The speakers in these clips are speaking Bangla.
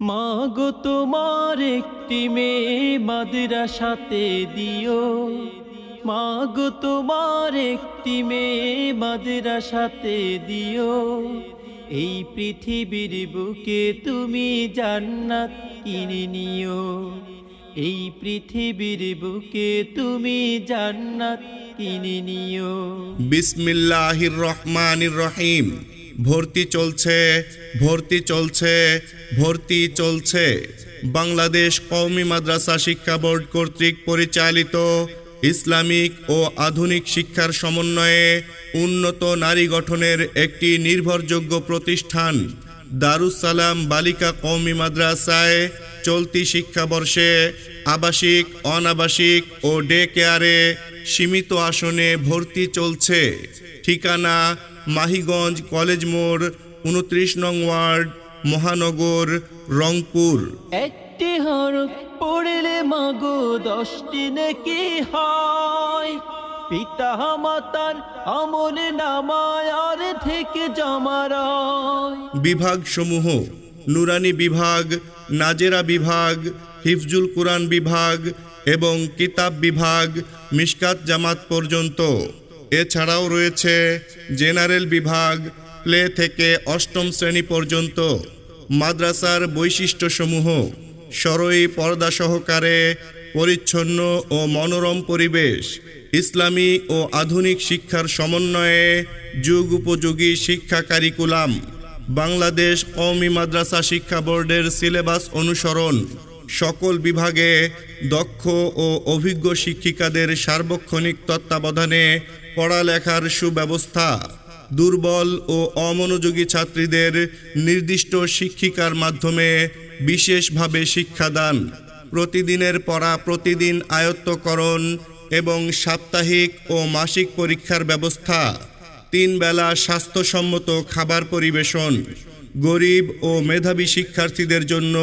মাগো তোমার একটি মেয়ে মাদ্রাসাতে দিও। মাগো তোমার একটি মেয়ে মাদ্রাসাতে দিও। এই পৃথিবীর বুকে তুমি জান্নাত কিনে নিও। এই পৃথিবীর বুকে তুমি জান্নাত কিনে নিও। বিসমিল্লাহির রহমানির রহিম। ভর্তি চলছে ভর্তি চলছে ভর্তি চলছে। বাংলাদেশ কওমি মাদ্রাসা শিক্ষা বোর্ড কর্তৃক পরিচালিত ইসলামিক ও আধুনিক শিক্ষার সমন্বয়ে উন্নত নারী গঠনের একটি নির্ভরযোগ্য প্রতিষ্ঠান দারুসালাম বালিকা কওমি মাদ্রাসায় চলতি শিক্ষাবর্ষে আবাসিক, অনাবাসিক ও ডে কেয়ারে সীমিত আসনে ভর্তি চলছে। ঠিকানা মাহিগঞ্জ কলেজ মোড় উনত্রিশ নং ওয়ার্ড মহানগর রংপুর। একটি হরফ পড়লে মাগো দশটি নাকি হয়। পিতা মাতার আমল নামায় আর থেকে জমারায় বিভাগ সমূহ নুরানি বিভাগ নাজেরা বিভাগ হিফজুল কুরআন বিভাগ এবং কিতাব বিভাগ মিশকাত জামাত পর্যন্ত। এছাড়াও রয়েছে জেনারেল বিভাগ প্লে থেকে অষ্টম শ্রেণি পর্যন্ত। মাদ্রাসার বৈশিষ্ট্যসমূহ, সরই পর্দা সহকারে পরিচ্ছন্ন ও মনোরম পরিবেশ, ইসলামী ও আধুনিক শিক্ষার সমন্বয়ে যুগ উপযোগী শিক্ষা কারিকুলাম, বাংলাদেশ কওমি মাদ্রাসা শিক্ষা বোর্ডের সিলেবাস অনুসরণ। সকল বিভাগে দক্ষ ও অভিজ্ঞ শিক্ষিকাদের সার্বক্ষণিক তত্ত্বাবধানে পড়ালেখার সুব্যবস্থা। দুর্বল ও অমনোযোগী ছাত্রীদের নির্দিষ্ট শিক্ষিকার মাধ্যমে বিশেষভাবে শিক্ষাদান, প্রতিদিনের পড়া প্রতিদিন আয়ত্তকরণ এবং সাপ্তাহিক ও মাসিক পরীক্ষার ব্যবস্থা, তিন বেলা স্বাস্থ্যসম্মত খাবার পরিবেশন, গরিব ও মেধাবী শিক্ষার্থীদের জন্য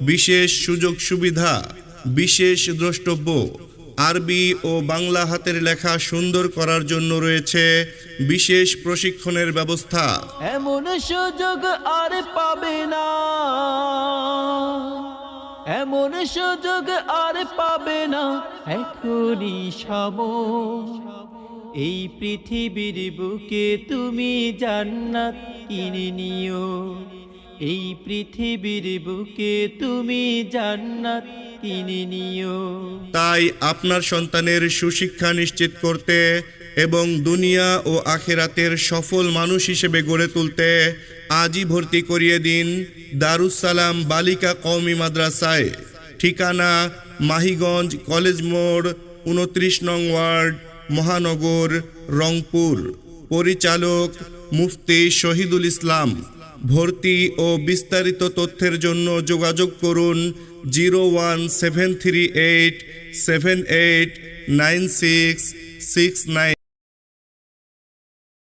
বিশেষ সুযোগ সুবিধা, বিশেষ দ্রষ্টব্য। আরবি ও বাংলা হাতের লেখা সুন্দর করার জন্য রয়েছে বিশেষ প্রশিক্ষণের ব্যবস্থা। এমন সুযোগ আর পাবে না। এমন সুযোগ আর পাবে না। এখনই সময় এই পৃথিবীর বুকে তুমি জান্নাত কিনে নিও। এই পৃথিবীর বুকে তুমি জান্নাত কিনে নিও। তাই আপনার সন্তানের সুশিক্ষা নিশ্চিত করতে এবং দুনিয়া ও আখেরাতের সফল মানুষ হিসেবে গড়ে তুলতে আজই ভর্তি করিয়ে দিন দারুসালাম বালিকা কওমি মাদ্রাসায়। ঠিকানা মাহিগঞ্জ কলেজ মোড় উনত্রিশ নং ওয়ার্ড, মহানগর রংপুর। পরিচালক মুফতি শহীদুল ইসলাম। ভর্তি ও বিস্তারিত তথ্যের জন্য যোগাযোগ করুন zero one seven three eight seven eight nine six six nine